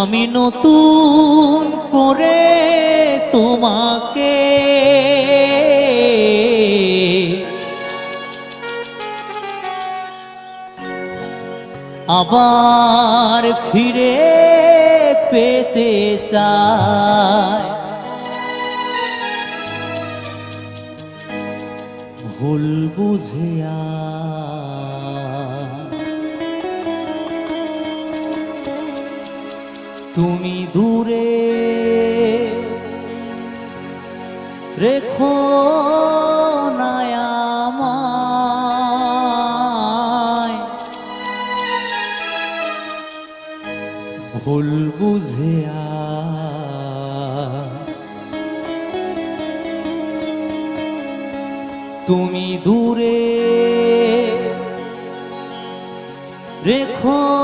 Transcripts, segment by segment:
আমি নতুন করে তোমাকে। আবার ফিরে পেতে চাই। ভুল বুঝিয়া তুমি দূরে রেখো ভুল বুঝিয়া তুমি দূরে রেখো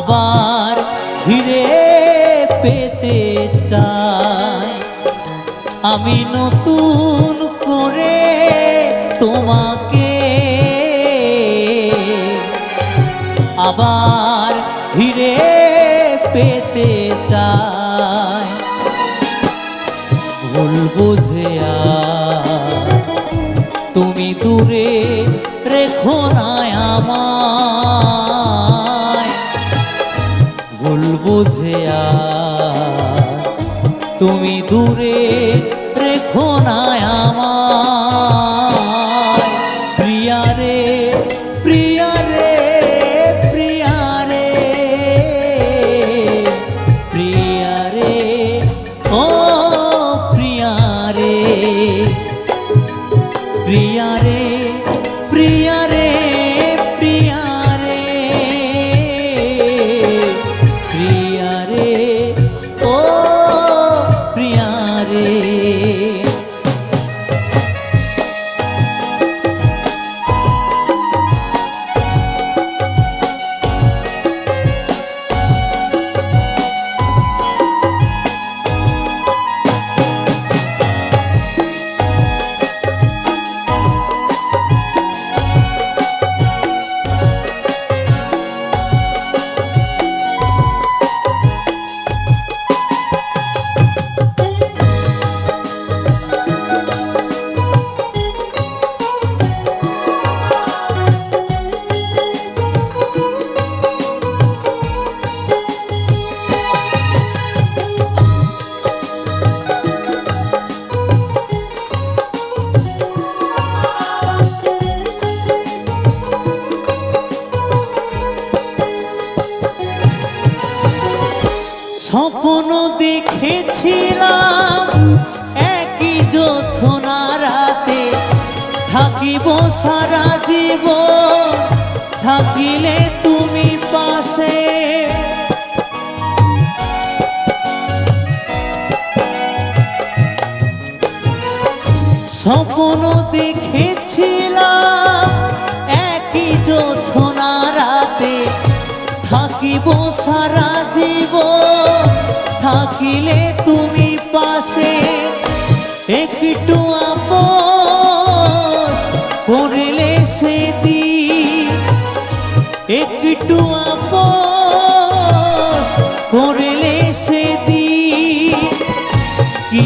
আবার ফিরে পেতে চাই। আমি নতুন করে তোমাকে আবার ফিরে পেতে চাই। ভুল বুঝিয়া তুমি দূরে রেখো না আমায়। ভুল তুমি দূরে ছিলাম একই যোছনা রাতে থাকিব সারা জীব থাকিলে তুমি পাশে। স্বপ্ন দেখেছিলাম। একই যোছনা রাতে থাকিব সারা জীবন। থাকিলে তুমি পাশে। একটু আপোষ করিলে সেদি একটু আপোষ করিলে সেদি কি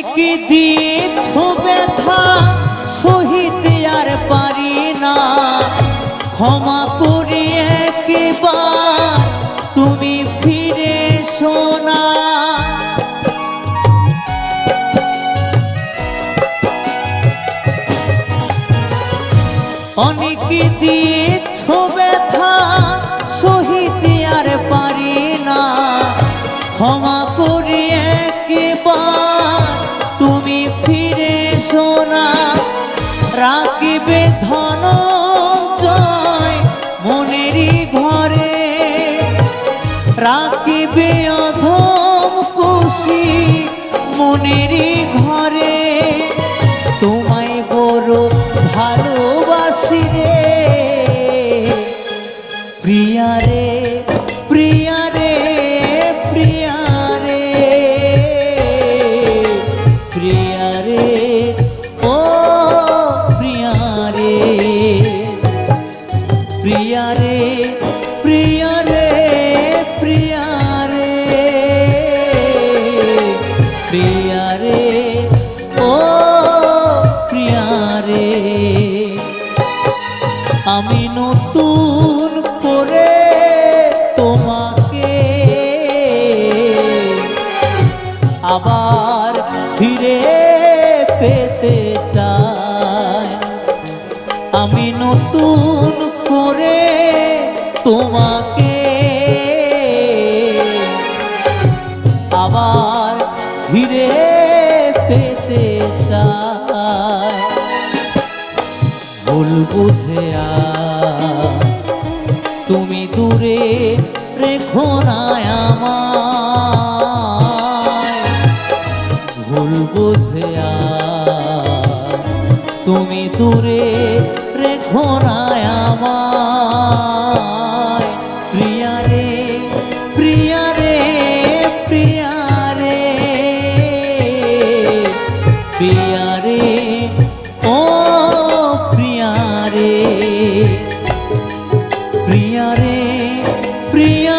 অনেকে দিয়েছ ব্যথা সহিতে আর পারি না। ক্ষমা করি একবার, তুমি ফিরে শোনা অনেকে দিয়েছ রাখিবে ধনঞ্জয় মনেরই ঘরে। রাখিবে অধম খুশি মনেরই ঘরে। তোমায় বড় ভালোবাসি রে। প্রিয়া প্রিয়া রে প্রিয়া রে, ও প্রিয়া আমি নতুন করে তোমাকে আবার ফিরে পেতে চাই। আমি নতুন করে তোমাকে চাই ভুল বুঝে তুমি দূরে রেখো না আমায়। ভুল বুঝে তুমি দূরে রেখো না আমায়। প্রিয়া রে প্রিয়া